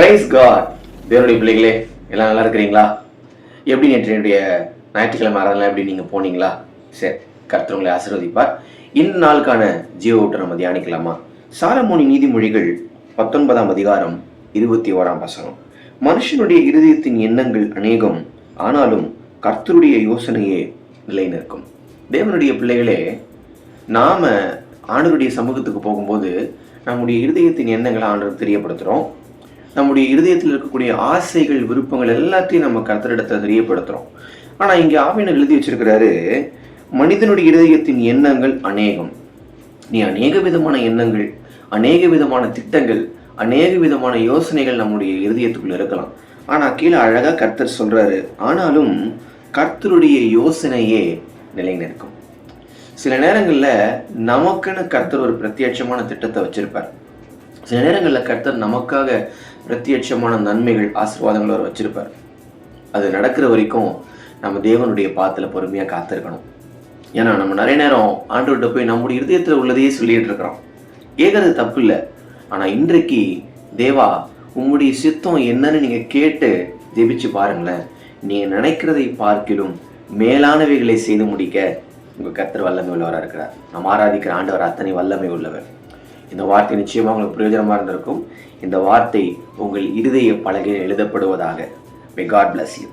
Price God தேவனுடைய பிள்ளைகளே எல்லாம் நல்லா இருக்கிறீங்களா? எப்படி நேற்று என்னுடைய ஞாயிற்றுக்கிழமை ஆராதனை எப்படி நீங்கள் போனீங்களா? சரி கர்த்தர் உங்களை ஆசீர்வதிப்பார். இந்நாளுக்கான ஜீவ ஊட்ட நம்ம தியானிக்கலாமா? சாலமோனி நீதிமொழிகள் பத்தொன்பதாம் அதிகாரம் இருபத்தி ஓராம் வசனம். மனுஷனுடைய இருதயத்தின் எண்ணங்கள் அநேகம் ஆனாலும் கர்த்தருடைய யோசனையே நிலை நிற்கும் தேவனுடைய பிள்ளைகளே நாம் ஆண்டவருடைய சமூகத்துக்கு போகும்போது நம்முடைய இருதயத்தின் எண்ணங்களை ஆண்டவர் தெரியப்படுத்துகிறோம் நம்முடைய இருதயத்தில் இருக்கக்கூடிய ஆசைகள் விருப்பங்கள் எல்லாத்தையும் நம்ம கர்த்தரிடத்தை தெரியப்படுத்துகிறோம் ஆனால் இங்கே ஆவினர் எழுதி வச்சிருக்கிறாரு மனிதனுடைய இருதயத்தின் எண்ணங்கள் அநேகம். நீ அநேக விதமான எண்ணங்கள் அநேக விதமான திட்டங்கள் அநேக விதமான யோசனைகள் நம்முடைய இருதயத்துக்குள்ள இருக்கலாம். ஆனால் கீழே அழகாக கர்த்தர் சொல்றாரு ஆனாலும் கர்த்தருடைய யோசனையே நிலைநிற்கும். சில நேரங்களில் நமக்குன்னு கர்த்தர் ஒரு பிரத்யட்சமான திட்டத்தை வச்சிருப்பார். சில நேரங்களில் கர்த்தர் நமக்காக பிரத்யட்சமான நன்மைகள் ஆசீர்வாதங்கள் அவர் வச்சுருப்பார். அது நடக்கிற வரைக்கும் நம்ம தேவனுடைய பாத்துல பொறுமையாக காத்திருக்கணும். ஏன்னா நம்ம நிறைய நேரம் ஆண்டவர்கிட்ட போய் நம்முடைய இருதயத்தில் உள்ளதையே சொல்லிட்டு இருக்கிறோம். கேட்கறது தப்பு இல்லை ஆனால் இன்றைக்கு தேவா உங்களுடைய சித்தம் என்னன்னு நீங்கள் கேட்டு ஜெபிச்சு பாருங்களேன். நீங்கள் நினைக்கிறதை பார்க்கிலும் மேலானவைகளை செய்து முடிக்க உங்கள் கத்தர் வல்லமை உள்ளவராக இருக்கிறார். நம்ம ஆராதிக்கிற ஆண்டவர் அத்தனை வல்லமை உள்ளவர். இந்த வார்த்தை நிச்சயமாக உங்களுக்கு பிரயோஜனமாக இருந்திருக்கும். இந்த வார்த்தை உங்கள் இருதய பலகையில் எழுதப்படுவதாக. May God bless you